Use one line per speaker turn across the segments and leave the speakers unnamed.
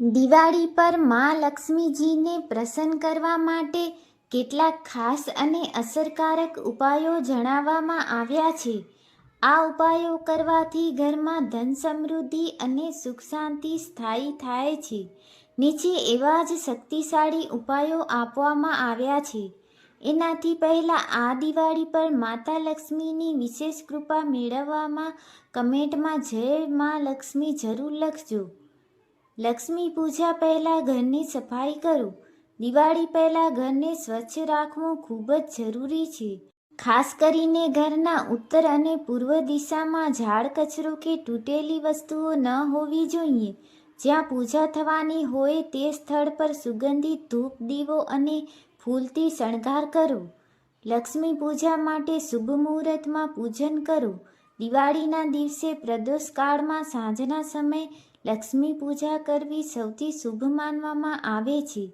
દિવાળી પરમાં લક્ષ્મીજીને પ્રસન્ન કરવા માટે કેટલાક ખાસ અને અસરકારક ઉપાયો જણાવવામાં આવ્યા છે. આ ઉપાયો કરવાથી ઘરમાં ધન સમૃદ્ધિ અને સુખ શાંતિ સ્થાયી થાય છે. નીચે એવા જ શક્તિશાળી ઉપાયો આપવામાં આવ્યા છે. એનાથી પહેલાં આ દિવાળી પર માતા લક્ષ્મીની વિશેષ કૃપા મેળવવામાં કમેન્ટમાં જય માં લક્ષ્મી જરૂર લખજો. લક્ષ્મી પૂજા પહેલાં ઘરની સફાઈ કરો. દિવાળી પહેલાં ઘરને સ્વચ્છ રાખવું ખૂબ જ જરૂરી છે. ખાસ કરીને ઘરના ઉત્તર અને પૂર્વ દિશામાં ઝાડ કચરો કે તૂટેલી વસ્તુઓ ન હોવી જોઈએ. જ્યાં પૂજા થવાની હોય તે સ્થળ પર સુગંધિત ધૂપ, દીવો અને ફૂલથી શણગાર કરો. લક્ષ્મી પૂજા માટે શુભ મુહૂર્તમાં પૂજન કરો. દિવાળીના દિવસે પ્રદોષ કાળમાં સાંજના સમયે લક્ષ્મી પૂજા કરવી સૌથી શુભ માનવામાં આવે છે.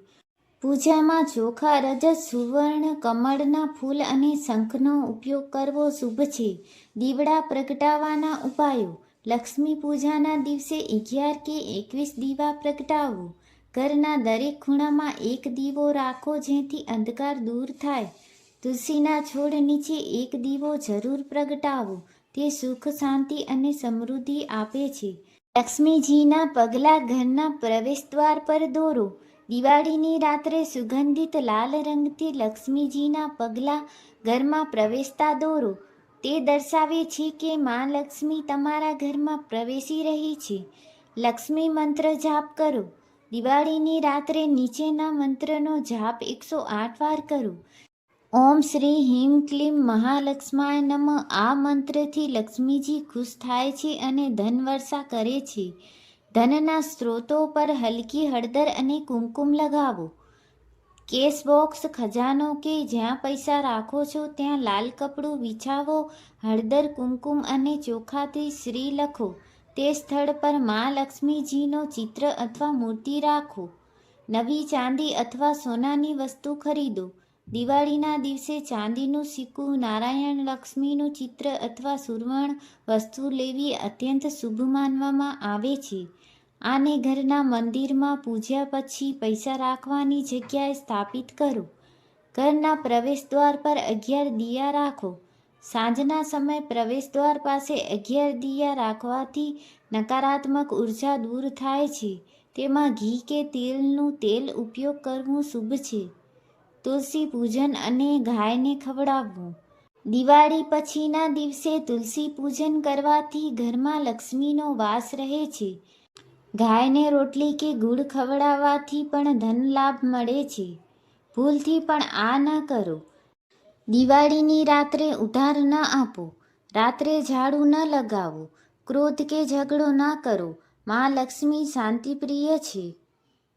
પૂજામાં ચોખા, રજત, સુવર્ણ, કમળના ફૂલ અને શંખનો ઉપયોગ કરવો શુભ છે. દીવડા પ્રગટાવવાના ઉપાયો. લક્ષ્મી પૂજાના દિવસે અગિયાર કે એકવીસ દીવા પ્રગટાવો. ઘરના દરેક ખૂણામાં એક દીવો રાખો જેથી અંધકાર દૂર થાય. તુલસીના છોડ નીચે એક દીવો જરૂર પ્રગટાવો. તે સુખ, શાંતિ અને સમૃદ્ધિ આપે છે. લક્ષ્મીજીના પગલાં ઘરના પ્રવેશદ્વાર પર દોરો. દિવાળીની રાત્રે સુગંધિત લાલ રંગથી લક્ષ્મીજીના પગલાં ઘરમાં પ્રવેશતા દોરો. તે દર્શાવે છે કે મા લક્ષ્મી તમારા ઘરમાં પ્રવેશી રહી છે. લક્ષ્મી મંત્ર જાપ કરો. દિવાળીની રાત્રે નીચેના મંત્રનો જાપ એકસો આઠ વાર કરો. ઓમ શ્રી હિમ ક્લીમ મહાલક્ષ્માય નમ. આ મંત્રથી લક્ષ્મીજી ખુશ થાય છે અને ધન વર્ષા કરે છે. ધનના સ્ત્રોતો પર હલકી હળદર અને કુમકુમ લગાવો. કેસ બોક્સ ખજાનો કે જ્યાં પૈસા રાખો છો ત્યાં લાલ કપડું વિછાવો, હળદર, કુમકુમ અને ચોખાથી શ્રી લખો. તે સ્થળ પર મા લક્ષ્મીજીનો ચિત્ર અથવા મૂર્તિ રાખો. નવી ચાંદી અથવા સોનાની વસ્તુ ખરીદો. દિવાળીના દિવસે ચાંદીનું સિક્કું, નારાયણ લક્ષ્મીનું ચિત્ર અથવા સુરવણ વસ્તુ લેવી અત્યંત શુભ માનવામાં આવે છે. આને ઘરના મંદિરમાં પૂજ્યા પછી પૈસા રાખવાની જગ્યાએ સ્થાપિત કરો. ઘરના પ્રવેશદ્વાર પર અગિયાર દિયા રાખો. સાંજના સમયે પ્રવેશદ્વાર પાસે અગિયાર દિયા રાખવાથી નકારાત્મક ઊર્જા દૂર થાય છે. તેમાં ઘી કે તેલનું તેલ ઉપયોગ કરવું શુભ છે. તુલસી પૂજન અને ગાયને ખવડાવવું. દિવાળી પછીના દિવસે તુલસી પૂજન કરવાથી ઘરમાં લક્ષ્મીનો વાસ રહે છે. ગાયને રોટલી કે ગુડ ખવડાવવાથી પણ ધન લાભ મળે છે. ભૂલથી પણ આ ન કરો. દિવાળીની રાત્રે ઉધાર ન આપો. રાત્રે ઝાડુ ન લગાવો. ક્રોધ કે ઝઘડો ન કરો. માં લક્ષ્મી શાંતિપ્રિય છે.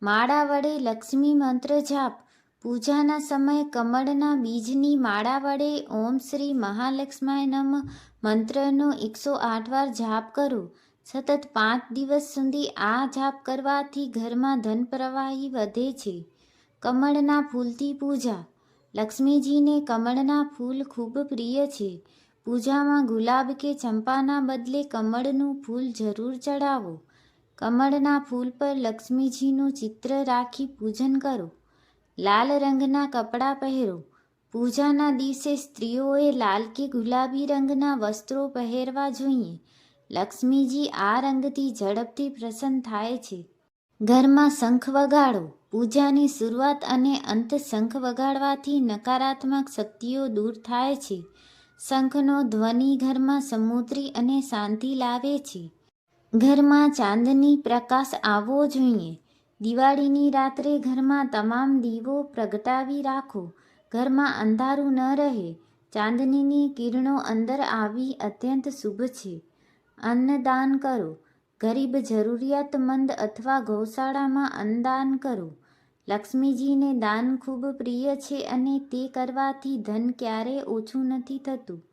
માળા વડે લક્ષ્મી મંત્ર જાપ. પૂજાના સમયે કમળના બીજની માળા વડે ઓમ શ્રી મહાલક્ષ્માય નમ મંત્રનો એકસો આઠ વાર જાપ કરો. સતત પાંચ દિવસ સુધી આ જાપ કરવાથી ઘરમાં ધન પ્રવાહી વધે છે. કમળના ફૂલથી પૂજા. લક્ષ્મીજીને કમળના ફૂલ ખૂબ પ્રિય છે. પૂજામાં ગુલાબ કે ચંપાના બદલે કમળનું ફૂલ જરૂર ચડાવો કમળના ફૂલ પર લક્ષ્મીજીનું ચિત્ર રાખી પૂજન કરો. લાલ રંગના કપડાં પહેરો. પૂજાના દિવસે સ્ત્રીઓએ લાલ કે ગુલાબી રંગના વસ્ત્રો પહેરવા જોઈએ. લક્ષ્મીજી આ રંગથી ઝડપથી પ્રસન્ન થાય છે. ઘરમાં શંખ વગાડો. પૂજાની શરૂઆત અને અંત શંખ વગાડવાથી નકારાત્મક શક્તિઓ દૂર થાય છે. શંખનો ધ્વનિ ઘરમાં સમુદ્રી અને શાંતિ લાવે છે. ઘરમાં ચાંદની પ્રકાશ આવવો જોઈએ. દિવાળીની રાત્રે ઘરમાં તમામ દીવો પ્રગટાવી રાખો. ઘરમાં અંધારું ન રહે. ચાંદનીની કિરણો અંદર આવી અત્યંત શુભ છે. અન્નદાન કરો. ગરીબ જરૂરિયાતમંદ અથવા ગૌશાળામાં અન્નદાન કરો. લક્ષ્મીજીને દાન ખૂબ પ્રિય છે અને તે કરવાથી ધન ક્યારેય ઓછું નથી થતું.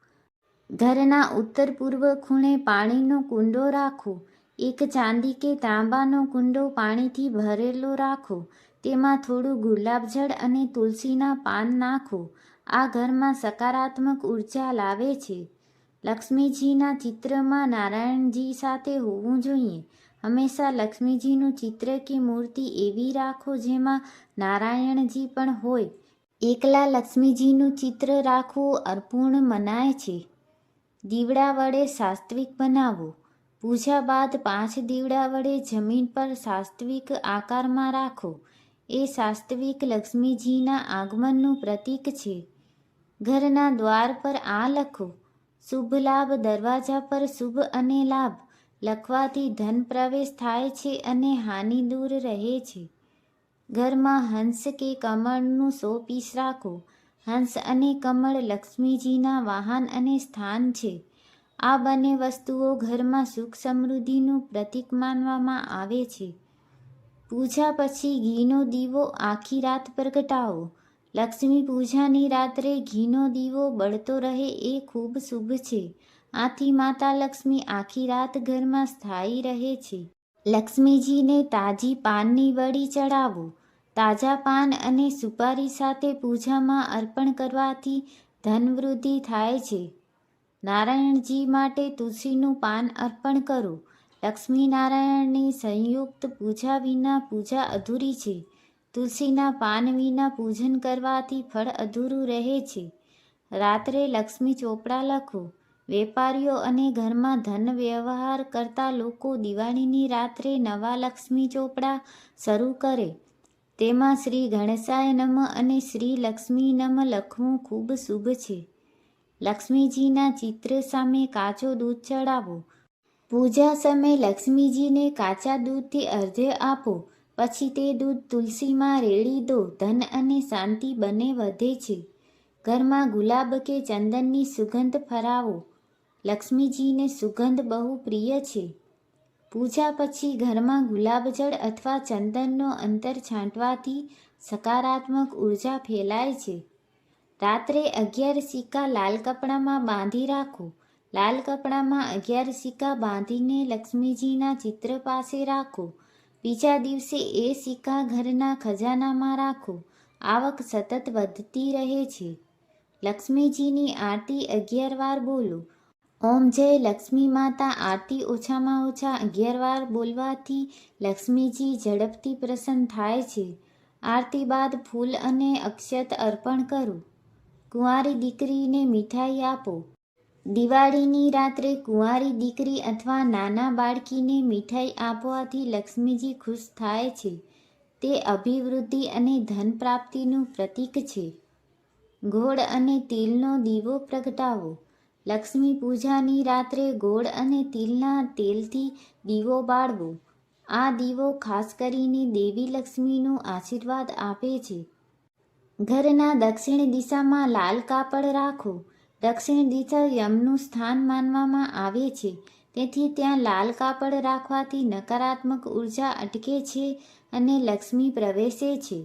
ઘરના ઉત્તર પૂર્વ ખૂણે પાણીનો કુંડો રાખો. એક ચાંદી કે તાંબાનો કુંડો પાણીથી ભરેલો રાખો. તેમાં થોડું ગુલાબજળ અને તુલસીના પાન નાખો. આ ઘરમાં સકારાત્મક ઊર્જા લાવે છે. લક્ષ્મીજીના ચિત્રમાં નારાયણજી સાથે હોવું જોઈએ. હંમેશા લક્ષ્મીજીનું ચિત્ર કે મૂર્તિ એવી રાખો જેમાં નારાયણજી પણ હોય. એકલા લક્ષ્મીજીનું ચિત્ર રાખવું અર્પૂર્ણ મનાય છે. દીવડા વડે સાત્વિક બનાવો. પૂજા બાદ પાંચ દીવડા વડે જમીન પર સાસ્તવિક આકારમાં રાખો. એ સાસ્તવિક લક્ષ્મીજીના આગમનનું પ્રતીક છે. ઘરના દ્વાર પર આ લખો, શુભ લાભ દરવાજા પર શુભ અને લાભ. લખવાથી ધન પ્રવેશ થાય છે અને હાનિ દૂર રહે છે. ઘરમાં હંસ કે કમળનું સો પીસ રાખો. હંસ અને કમળ લક્ષ્મીજીના વાહન અને સ્થાન છે. આ બંને વસ્તુઓ ઘરમાં સુખ સમૃદ્ધિનું પ્રતીક માનવામાં આવે છે. પૂજા પછી ઘીનો દીવો આખી રાત પ્રગટાવો. લક્ષ્મી પૂજાની રાત્રે ઘીનો દીવો બળતો રહે એ ખૂબ શુભ છે. આથી માતા લક્ષ્મી આખી રાત ઘરમાં સ્થાયી રહે છે. લક્ષ્મીજીને તાજી પાનની વડી ચડાવો. તાજા પાન અને સુપારી સાથે પૂજામાં અર્પણ કરવાથી ધનવૃદ્ધિ થાય છે. નારાયણજી માટે તુલસીનું પાન અર્પણ કરો. લક્ષ્મી નારાયણની સંયુક્ત પૂજા વિના પૂજા અધૂરી છે. તુલસીના પાન વિના પૂજન કરવાથી ફળ અધૂરું રહે છે. રાત્રે લક્ષ્મી ચોપડા લખો. વેપારીઓ અને ઘરમાં ધન વ્યવહાર કરતા લોકો દિવાળીની રાત્રે નવા લક્ષ્મી ચોપડા શરૂ કરે. તેમાં શ્રી ગણેશાય નમ અને શ્રી લક્ષ્મી નમ લખવું ખૂબ શુભ છે. લક્ષ્મીજીના ચિત્ર સામે કાચો દૂધ ચડાવો. પૂજા સમયે લક્ષ્મીજીને કાચા દૂધથી અર્ધ્ય આપો. પછી તે દૂધ તુલસીમાં રેડી દો. ધન અને શાંતિ બંને વધે છે. ઘરમાં ગુલાબ કે ચંદનની સુગંધ ફરાવો. લક્ષ્મીજીને સુગંધ બહુ પ્રિય છે. પૂજા પછી ઘરમાં ગુલાબજળ અથવા ચંદનનો અંતર છાંટવાથી સકારાત્મક ઊર્જા ફેલાય છે. રાત્રે અગિયાર સિક્કા લાલ કપડામાં બાંધી રાખો. લાલ કપડામાં અગિયાર સિક્કા બાંધીને લક્ષ્મીજીના ચિત્ર પાસે રાખો. બીજા દિવસે એ સિક્કા ઘરના ખજાનામાં રાખો. આવક સતત વધતી રહે છે. લક્ષ્મીજીની આરતી અગિયાર વાર બોલો. ઓમ જય લક્ષ્મી માતા. આરતી ઓછામાં ઓછા અગિયાર વાર બોલવાથી લક્ષ્મીજી ઝડપથી પ્રસન્ન થાય છે. આરતી બાદ ફૂલ અને અક્ષત અર્પણ કરો. કુંવારી દીકરીને મીઠાઈ આપો. દિવાળીની રાત્રે કુંવારી દીકરી અથવા નાના બાળકીને મીઠાઈ આપવાથી લક્ષ્મીજી ખુશ થાય છે. તે અભિવૃદ્ધિ અને ધન પ્રાપ્તિનું પ્રતીક છે. ગોળ અને તિલનો દીવો પ્રગટાવો. લક્ષ્મી પૂજાની રાત્રે ગોળ અને તિલના તેલથી દીવો બાળવો. આ દીવો ખાસ કરીને દેવી લક્ષ્મીનું આશીર્વાદ આપે છે. ઘરના દક્ષિણ દિશામાં લાલ કાપડ રાખો. દક્ષિણ દિશા યમનું સ્થાન માનવામાં આવે છે. તેથી ત્યાં લાલ કાપડ રાખવાથી નકારાત્મક ઊર્જા અટકે છે અને લક્ષ્મી પ્રવેશે છે.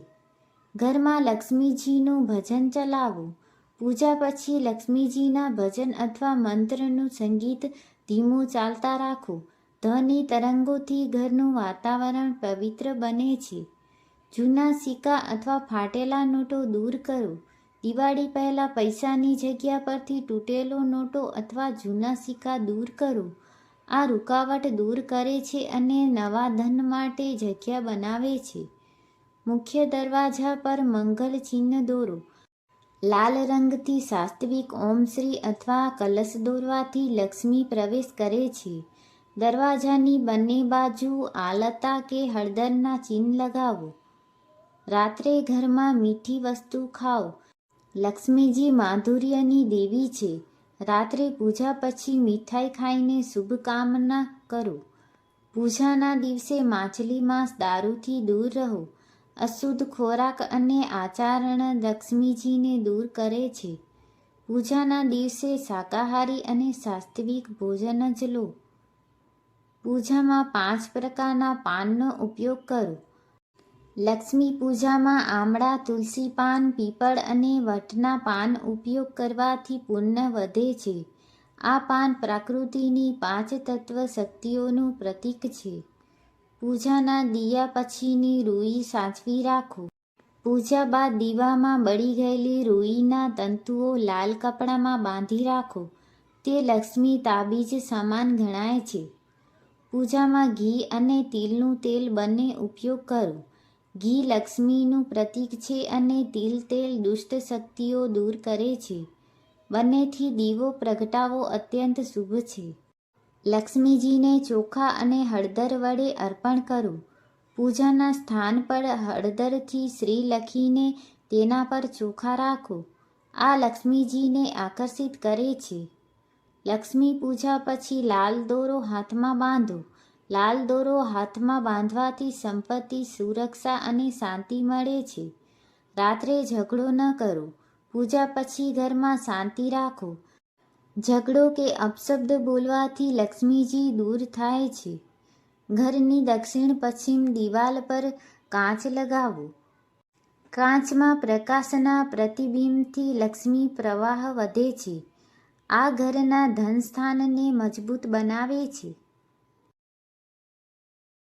ઘરમાં લક્ષ્મીજીનું ભજન ચલાવો. પૂજા પછી લક્ષ્મીજીના ભજન અથવા મંત્રનું સંગીત ધીમું ચાલતા રાખો. ધ્વનિ તરંગોથી ઘરનું વાતાવરણ પવિત્ર બને છે. જૂના સિક્કા અથવા ફાટેલા નોટો દૂર કરો. દિવાળી પહેલાં પૈસાની જગ્યા પરથી તૂટેલો નોટો અથવા જૂના સિક્કા દૂર કરો. આ રૂકાવટ દૂર કરે છે અને નવા ધન માટે જગ્યા બનાવે છે. મુખ્ય દરવાજા પર મંગલ ચિહ્ન દોરો. લાલ રંગથી સાસ્તવિક ઓમ શ્રી અથવા કલશ દોરવાથી લક્ષ્મી પ્રવેશ કરે છે. દરવાજાની બંને બાજુ આલતા કે હળદરના ચિહ્ન લગાવો. રાત્રે ઘરમાં મીઠી વસ્તુ ખાઓ. લક્ષ્મીજી માધુર્યની દેવી છે. રાત્રે પૂજા પછી મીઠાઈ ખાઈને શુભકામના કરો. પૂજાના દિવસે માછલી માંસ દારૂથી દૂર રહો. અશુદ્ધ ખોરાક અને આચરણ લક્ષ્મીજીને દૂર કરે છે. પૂજાના દિવસે શાકાહારી અને સાત્વિક ભોજન જ લો. પૂજામાં પાંચ પ્રકારના પાનનો ઉપયોગ કરો. લક્ષ્મી પૂજામાં આમળા, તુલસી પાન, પીપળ અને વટના પાન ઉપયોગ કરવાથી પુણ્ય વધે છે. આ પાન પ્રકૃતિની પાંચ તત્વ શક્તિઓનું પ્રતીક છે. પૂજાના દિયા પછીની રૂઈ સાચવી રાખો. પૂજા બાદ દીવામાં બળી ગયેલી રૂઈના તંતુઓ લાલ કપડામાં બાંધી રાખો. તે લક્ષ્મી તાબીજ સમાન ગણાય છે. પૂજામાં ઘી અને તિલનું તેલ બંને ઉપયોગ કરો. ઘી લક્ષ્મીનું પ્રતીક છે અને તિલ તેલ દુષ્ટ શક્તિઓ દૂર કરે છે. બંનેથી દીવો પ્રગટાવો અત્યંત શુભ છે. લક્ષ્મીજીને ચોખા અને હળદર વડે અર્પણ કરો. પૂજાના સ્થાન પર હળદરથી શ્રી લખીને તેના પર ચોખા રાખો. આ લક્ષ્મીજીને આકર્ષિત કરે છે. લક્ષ્મી પૂજા પછી લાલ દોરો હાથમાં બાંધો. લાલ દોરો હાથમાં બાંધવાથી સંપત્તિ, સુરક્ષા અને શાંતિ મળે છે. રાત્રે ઝઘડો ન કરો. પૂજા પછી ઘરમાં શાંતિ રાખો. ઝઘડો કે અપશબ્દ બોલવાથી લક્ષ્મીજી દૂર થાય છે. ઘરની દક્ષિણ પશ્ચિમ દિવાલ પર કાચ લગાવો. કાચમાં પ્રકાશના પ્રતિબિંબથી લક્ષ્મી પ્રવાહ વધે છે. આ ઘરના ધન સ્થાનને મજબૂત બનાવે છે.